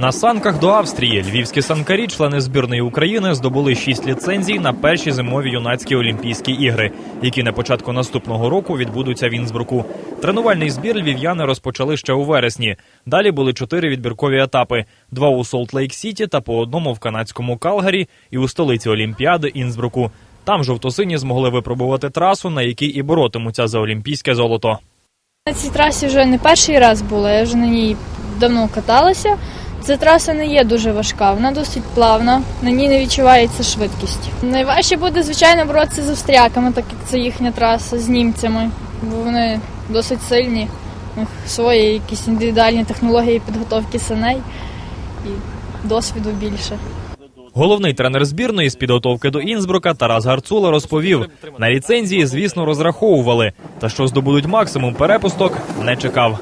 На санках до Австрії львівські санкарі, члени збірної України, здобули шість ліцензій на перші зимові юнацькі Олімпійські ігри, які на початку наступного року відбудуться в Інсбруку. Тренувальний збір львів'яни розпочали ще у вересні. Далі були чотири відбіркові етапи: два у Солт-Лейк Сіті та по одному в канадському Калгарі і у столиці Олімпіади Інсбруку. Там жовтосині змогли випробувати трасу, на якій і боротимуться за олімпійське золото. На цій трасі вже не перший раз була, я вже на ній давно каталася. Ця траса не є дуже важка, вона досить плавна, на ній не відчувається швидкість. Найважче буде, звичайно, боротися з австріяками, так як це їхня траса з німцями, бо вони досить сильні, у них свої якісь індивідуальні технології підготовки саней і досвіду більше. Головний тренер збірної з підготовки до Інсбрука Тарас Гарцула розповів: на ліцензії, звісно, розраховували, та що здобудуть максимум перепусток, не чекав.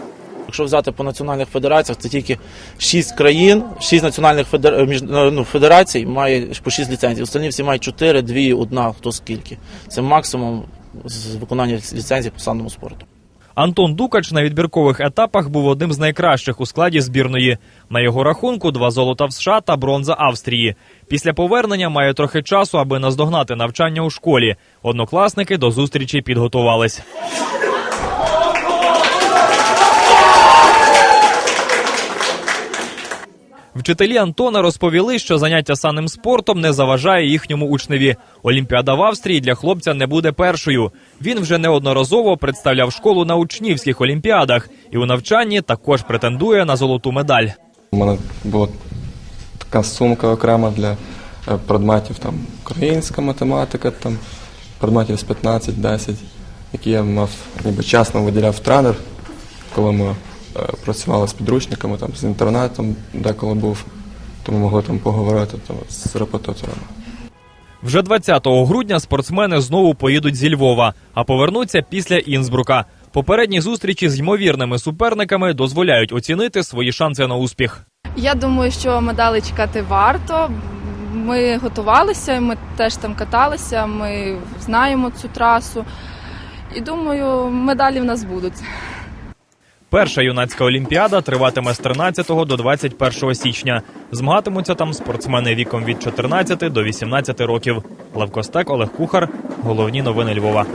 Якщо взяти по національних федераціях, це тільки 6 країн, 6 національних федер... ну, федерацій має по 6 ліцензій. Останні всі мають 4, 2, 1, хто скільки. Це максимум з виконання ліцензій по санному спорту. Антон Дукач на відбіркових етапах був одним з найкращих у складі збірної. На його рахунку два золота в США та бронза Австрії. Після повернення має трохи часу, аби наздогнати навчання у школі. Однокласники до зустрічі підготувались. Вчителі Антона розповіли, що заняття санним спортом не заважає їхньому учневі. Олімпіада в Австрії для хлопця не буде першою. Він вже неодноразово представляв школу на учнівських олімпіадах і у навчанні також претендує на золоту медаль. У мене була така сумка окрема для е, предметів там українська математика, там предметів з 15-10, які я мав ніби часно виділяв тренер, коли ми е, працювали з підручниками, там з інтернетом, деколи був, то ми могли там поговорити там, з репетиторами. Вже 20 грудня спортсмени знову поїдуть зі Львова, а повернуться після Інсбрука. Попередні зустрічі з ймовірними суперниками дозволяють оцінити свої шанси на успіх. Я думаю, що медалі чекати варто. Ми готувалися, ми теж там каталися, ми знаємо цю трасу. І думаю, медалі в нас будуть. Перша юнацька олімпіада триватиме з 13 до 21 січня. Змагатимуться там спортсмени віком від 14 до 18 років. Лавкостек Олег Кухар. Головні новини Львова.